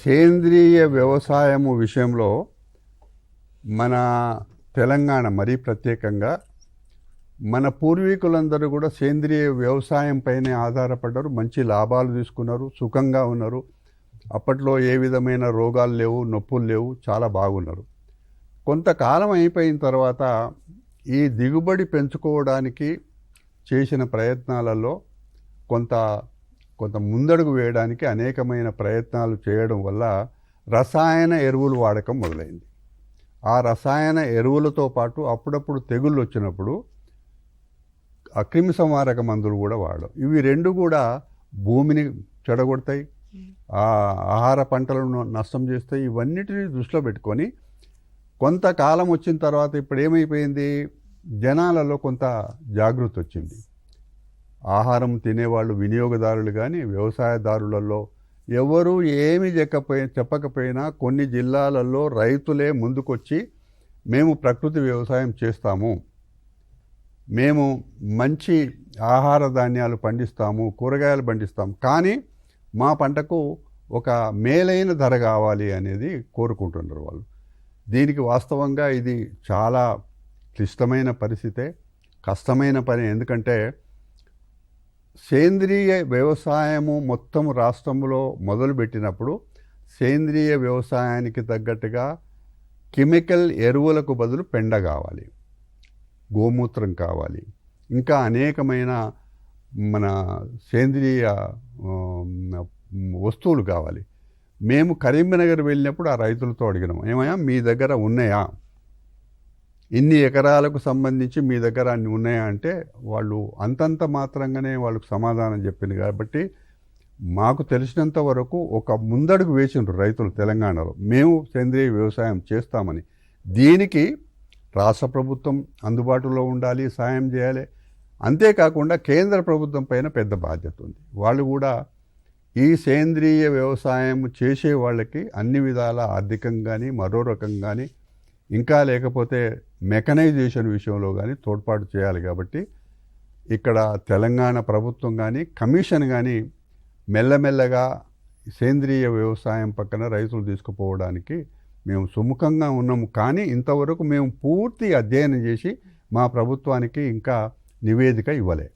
సేంద్రియ వ్యవసాయము విషయంలో మన తెలంగాణ మరీ ప్రత్యేకంగా మన పూర్వీకులందరూ కూడా సేంద్రియ వ్యవసాయం పైనే ఆధారపడ్డారు మంచి లాభాలు తీసుకున్నారు సుఖంగా ఉన్నారు. అప్పట్లో ఏ విధమైన రోగాలు లేవు నొప్పులు లేవు చాలా బాగున్నారు. కొంతకాలం అయిపోయిన తర్వాత ఈ దిగుబడి పెంచుకోవడానికి చేసిన ప్రయత్నాలలో కొంత కొంత ముందడుగు వేయడానికి అనేకమైన ప్రయత్నాలు చేయడం వల్ల రసాయన ఎరువులు వాడకం మొదలైంది. ఆ రసాయన ఎరువులతో పాటు అప్పుడప్పుడు తెగుళ్ళు వచ్చినప్పుడు అక్రిమి సంహారక మందులు కూడా వాడడం. ఇవి రెండు కూడా భూమిని చెడగొడతాయి ఆ ఆహార పంటలను నష్టం చేస్తాయి. ఇవన్నిటిని దృష్టిలో పెట్టుకొని కొంతకాలం వచ్చిన తర్వాత ఇప్పుడు ఏమైపోయింది జనాలలో కొంత జాగృతి వచ్చింది ఆహారం తినేవాళ్ళు వినియోగదారులు కానీ వ్యవసాయదారులలో ఎవరు ఏమి చెప్పకపోయి చెప్పకపోయినా కొన్ని జిల్లాలలో రైతులే ముందుకొచ్చి మేము ప్రకృతి వ్యవసాయం చేస్తాము. మేము మంచి ఆహార ధాన్యాలు పండిస్తాము కూరగాయలు పండిస్తాం కానీ మా పంటకు ఒక మేలైన ధర కావాలి అనేది కోరుకుంటున్నారు వాళ్ళు. దీనికి వాస్తవంగా ఇది చాలా క్లిష్టమైన పరిస్థితే కష్టమైన పని. ఎందుకంటే సేంద్రియ వ్యవసాయము మొత్తం రాష్ట్రంలో మొదలుపెట్టినప్పుడు సేంద్రియ వ్యవసాయానికి తగ్గట్టుగా కెమికల్ ఎరువులకు బదులు పెండ కావాలి గోమూత్రం కావాలి. ఇంకా అనేకమైన మన సేంద్రియ వస్తువులు కావాలి. మేము కరీంనగర్ వెళ్ళినప్పుడు ఆ రైతులతో అడిగినాం ఏమయ్యా మీ దగ్గర ఉన్నాయా? ఇన్ని ఎకరాలకు సంబంధించి మీ దగ్గర అన్ని ఉన్నాయా అంటే వాళ్ళు అంతంత మాత్రంగానే వాళ్ళకు సమాధానం చెప్పింది. కాబట్టి మాకు తెలిసినంత వరకు ఒక ముందడుగు వేసిండ్రు రైతులు తెలంగాణలో. మేము సేంద్రియ వ్యవసాయం చేస్తామని. దీనికి రాష్ట్ర ప్రభుత్వం అందుబాటులో ఉండాలి సాయం చేయాలి. అంతేకాకుండా కేంద్ర ప్రభుత్వం పైన పెద్ద బాధ్యత ఉంది. వాళ్ళు కూడా ఈ సేంద్రియ వ్యవసాయం చేసే వాళ్ళకి అన్ని విధాల ఆర్థికంగాని మరో రకంగాని కానీ ఇంకా లేకపోతే మెకనైజేషన్ విషయంలో కానీ తోడ్పాటు చేయాలి కాబట్టి ఇక్కడ తెలంగాణ ప్రభుత్వం కానీ కమిషన్ కానీ మెల్లమెల్లగా సేంద్రియ వ్యవసాయం పక్కన రైతులు తీసుకుపోవడానికి మేము సుముఖంగా ఉన్నాము. కానీ ఇంతవరకు మేము పూర్తి అధ్యయనం చేసి మా ప్రభుత్వానికి ఇంకా నివేదిక ఇవ్వలే.